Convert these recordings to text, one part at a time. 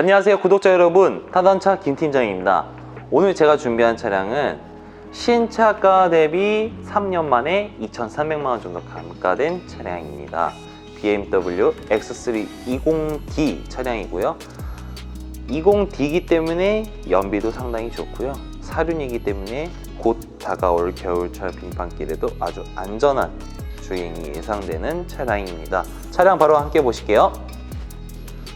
안녕하세요 구독자 여러분. 타던차 김팀장입니다. 오늘 제가 준비한 차량은 신차가 대비 3년 만에 2,300만원 정도 감가된 차량입니다. BMW X3 20D 차량이고요. 20D이기 때문에 연비도 상당히 좋고요. 사륜이기 때문에 곧 다가올 겨울철 빙판길에도 아주 안전한 주행이 예상되는 차량입니다. 차량 바로 함께 보실게요.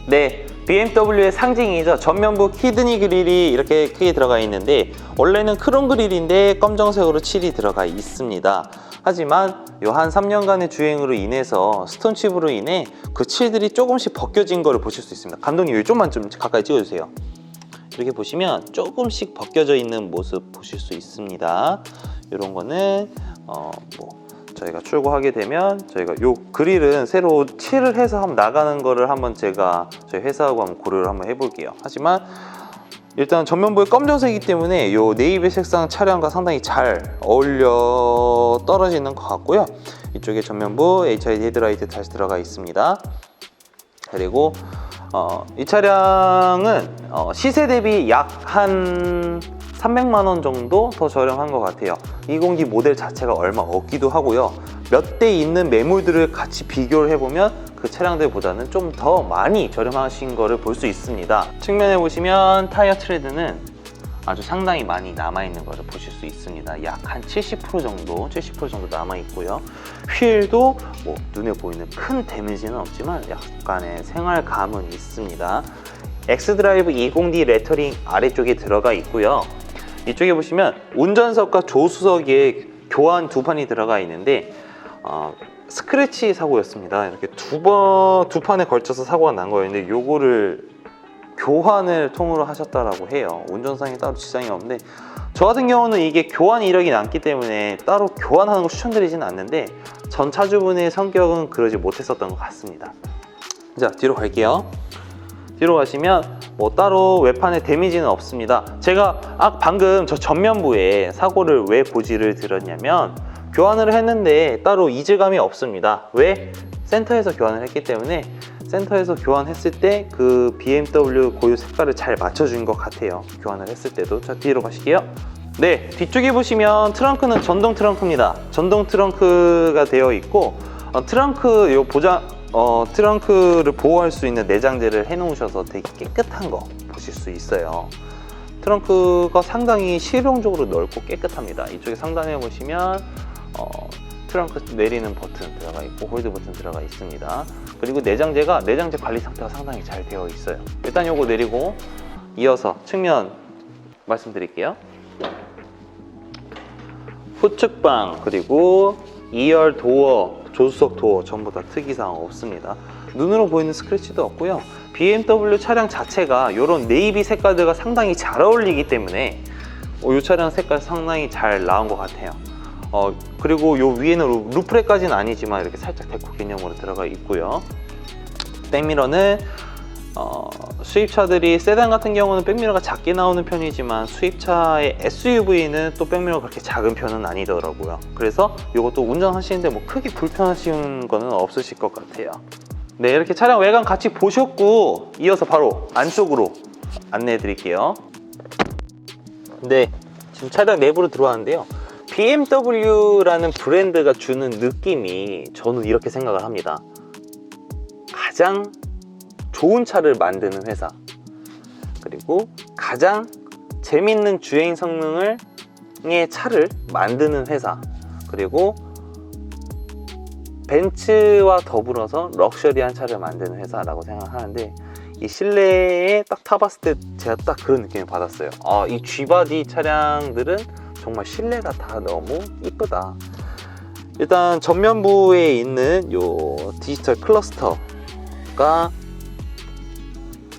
네, BMW의 상징이죠. 전면부 키드니 그릴이 이렇게 크게 들어가 있는데 원래는 크롬 그릴인데 검정색으로 칠이 들어가 있습니다. 하지만 요 한 3년간의 주행으로 인해서 스톤칩으로 인해 그 칠들이 조금씩 벗겨진 거를 보실 수 있습니다. 감독님 좀만 좀 가까이 찍어주세요. 이렇게 보시면 조금씩 벗겨져 있는 모습 보실 수 있습니다. 이런 거는 어 뭐 저희가 출고하게 되면 저희가 요 그릴은 새로 칠을 해서 한번 나가는 거를 한번 제가 저희 회사하고 한번 고려를 한번 해볼게요. 하지만 일단 전면부에 검정색이기 때문에 요 네이비 색상 차량과 상당히 잘 어울려 떨어지는 것 같고요. 이쪽에 전면부 HID 헤드라이트 다시 들어가 있습니다. 그리고 어, 이 차량은 어, 시세 대비 약 한 300만 원 정도 더 저렴한 것 같아요. 20D 모델 자체가 얼마 없기도 하고요. 몇 대 있는 매물들을 같이 비교를 해보면 그 차량들보다는 좀 더 많이 저렴하신 거를 볼 수 있습니다. 측면에 보시면 타이어 트레드는 아주 상당히 많이 남아있는 것을 보실 수 있습니다. 약 한 70% 정도, 70% 정도 남아있고요. 휠도 뭐 눈에 보이는 큰 데미지는 없지만 약간의 생활감은 있습니다. 엑스드라이브 20D 레터링 아래쪽에 들어가 있고요. 이쪽에 보시면 운전석과 조수석에 교환 두 판이 들어가 있는데 어, 스크래치 사고였습니다. 이렇게 두 번, 두 판에 걸쳐서 사고가 난 거였는데 요거를 교환을 통으로 하셨다라고 해요. 운전상에 따로 지장이 없는데 저 같은 경우는 이게 교환 이력이 남기 때문에 따로 교환하는 거 추천드리진 않는데 전 차주분의 성격은 그러지 못했었던 것 같습니다. 자 뒤로 갈게요. 뒤로 가시면 뭐 따로 외판에 데미지는 없습니다. 제가 아, 방금 저 전면부에 사고를 왜 고지를 들었냐면 교환을 했는데 따로 이질감이 없습니다. 왜? 센터에서 교환을 했기 때문에 센터에서 교환했을 때 그 BMW 고유 색깔을 잘 맞춰준 것 같아요. 교환을 했을 때도. 자, 뒤로 가실게요. 네, 뒤쪽에 보시면 트렁크는 전동 트렁크입니다. 전동 트렁크가 되어 있고 어, 트렁크 요 보장 어, 트렁크를 보호할 수 있는 내장재를 해 놓으셔서 되게 깨끗한 거 보실 수 있어요. 트렁크가 상당히 실용적으로 넓고 깨끗합니다. 이쪽에 상단에 보시면 어, 트렁크 내리는 버튼 들어가 있고 홀드 버튼 들어가 있습니다. 그리고 내장재가 내장재 관리 상태가 상당히 잘 되어 있어요. 일단 요거 내리고 이어서 측면 말씀드릴게요. 후측방 그리고 2열 도어 조수석 도어 전부 다 특이사항 없습니다. 눈으로 보이는 스크래치도 없고요. BMW 차량 자체가 이런 네이비 색깔들과 상당히 잘 어울리기 때문에 어, 이 차량 색깔 상당히 잘 나온 것 같아요. 어, 그리고 요 위에는 루- 루프레까지는 아니지만 이렇게 살짝 데코 개념으로 들어가 있고요. 백미러는 어, 수입차들이 세단 같은 경우는 백미러가 작게 나오는 편이지만 수입차의 SUV는 또 백미러가 그렇게 작은 편은 아니더라고요. 그래서 이것도 운전하시는데 뭐 크게 불편하신 거는 없으실 것 같아요. 네, 이렇게 차량 외관 같이 보셨고 이어서 바로 안쪽으로 안내해 드릴게요. 네, 지금 차량 내부로 들어왔는데요. BMW라는 브랜드가 주는 느낌이 저는 이렇게 생각을 합니다. 가장 좋은 차를 만드는 회사 그리고 가장 재밌는 주행 성능을 의 차를 만드는 회사 그리고 벤츠와 더불어서 럭셔리한 차를 만드는 회사라고 생각하는데 이 실내에 딱 타봤을 때 제가 딱 그런 느낌을 받았어요 아, 이 G바디 차량들은 정말 실내가 다 너무 이쁘다 일단 전면부에 있는 요 디지털 클러스터가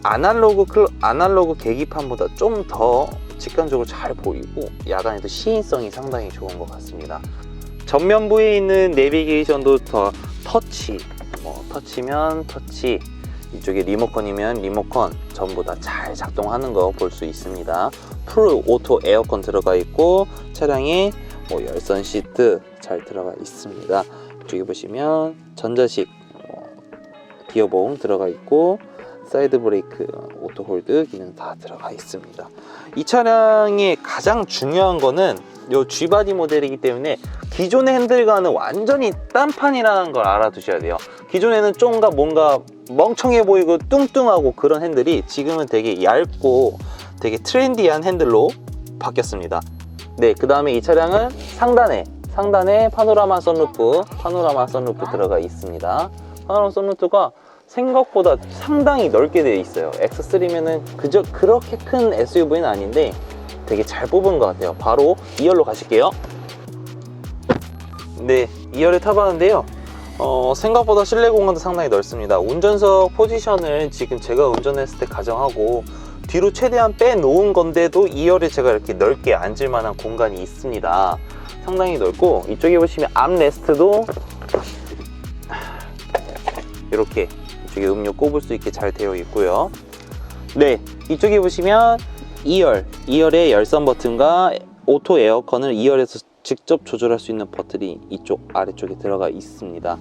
아날로그 클 아날로그 계기판보다 좀 더 직관적으로 잘 보이고 야간에도 시인성이 상당히 좋은 것 같습니다. 전면부에 있는 내비게이션도 더 터치, 뭐 터치면 터치, 이쪽에 리모컨이면 리모컨 전부 다 잘 작동하는 거 볼 수 있습니다. 풀 오토 에어컨 들어가 있고 차량에 뭐 열선 시트 잘 들어가 있습니다. 이쪽에 보시면 전자식 어, 기어봉 들어가 있고 사이드 브레이크, 오토 홀드 기능 다 들어가 있습니다. 이 차량의 가장 중요한 거는 요 G바디 모델이기 때문에 기존의 핸들과는 완전히 딴판이라는 걸 알아두셔야 돼요. 기존에는 좀가 뭔가 멍청해 보이고 뚱뚱하고 그런 핸들이 지금은 되게 얇고 되게 트렌디한 핸들로 바뀌었습니다. 네, 그 다음에 이 차량은 상단에 상단에 파노라마 선루프, 파노라마 선루프 들어가 있습니다. 파노라마 선루프가 생각보다 상당히 넓게 되어 있어요. X3면은 그저 그렇게 큰 SUV는 아닌데 되게 잘 뽑은 것 같아요. 바로 2열로 가실게요. 네, 2열에 타봤는데요. 어, 생각보다 실내 공간도 상당히 넓습니다. 운전석 포지션을 지금 제가 운전했을 때 가정하고 뒤로 최대한 빼놓은 건데도 2열에 제가 이렇게 넓게 앉을 만한 공간이 있습니다. 상당히 넓고 이쪽에 보시면 암레스트도 이렇게 이쪽에 음료 꼽을 수 있게 잘 되어 있고요. 네, 이쪽에 보시면 2열, 2열의 열선 버튼과 오토 에어컨을 2열에서 직접 조절할 수 있는 버튼이 이쪽 아래쪽에 들어가 있습니다.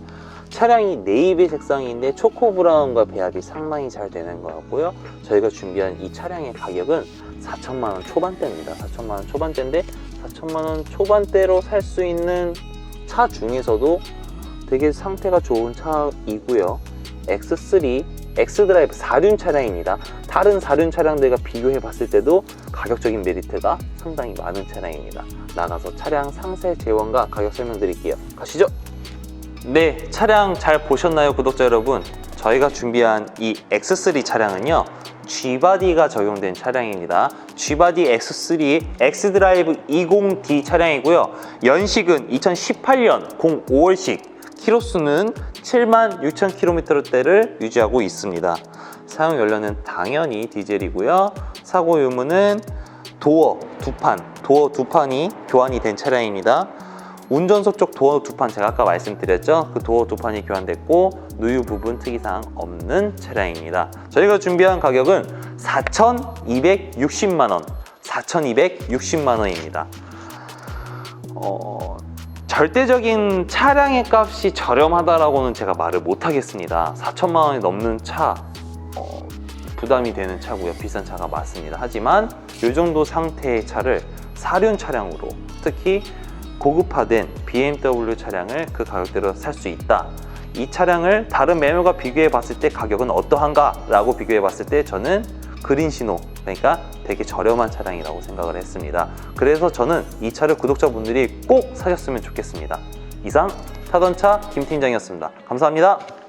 차량이 네이비 색상인데 초코 브라운과 배합이 상당히 잘 되는 것 같고요. 저희가 준비한 이 차량의 가격은 4천만 원 초반대입니다. 4천만 원 초반대인데 4천만 원 초반대로 살 수 있는 차 중에서도 되게 상태가 좋은 차이고요. X3, X드라이브 4륜 차량입니다. 다른 4륜 차량들과 비교해 봤을 때도 가격적인 메리트가 상당히 많은 차량입니다. 나가서 차량 상세 재원과 가격 설명드릴게요. 가시죠. 네, 차량 잘 보셨나요, 구독자 여러분? 저희가 준비한 이 X3 차량은요, G바디가 적용된 차량입니다. G바디 X3 X드라이브 20D 차량이고요. 연식은 2018년 05월식, 키로수는 7만 6천 킬로미터대를 유지하고 있습니다. 사용 연료는 당연히 디젤이고요. 사고 유무는 도어 두 판, 도어 두 판이 교환이 된 차량입니다. 운전석 쪽 도어 두 판 제가 아까 말씀드렸죠 그 도어 두 판이 교환됐고 누유 부분 특이사항 없는 차량입니다 저희가 준비한 가격은 4,260만원 4,260만원입니다 어, 절대적인 차량의 값이 저렴하다라고는 제가 말을 못하겠습니다 4천만 원이 넘는 차 어, 부담이 되는 차고요 비싼 차가 맞습니다 하지만 이 정도 상태의 차를 사륜 차량으로 특히 고급화된 BMW 차량을 그 가격대로 살 수 있다. 이 차량을 다른 매물과 비교해 봤을 때 가격은 어떠한가? 라고 비교해 봤을 때 저는 그린 신호, 그러니까 되게 저렴한 차량이라고 생각을 했습니다. 그래서 저는 이 차를 구독자분들이 꼭 사셨으면 좋겠습니다. 이상 타던차 김 팀장이었습니다. 감사합니다.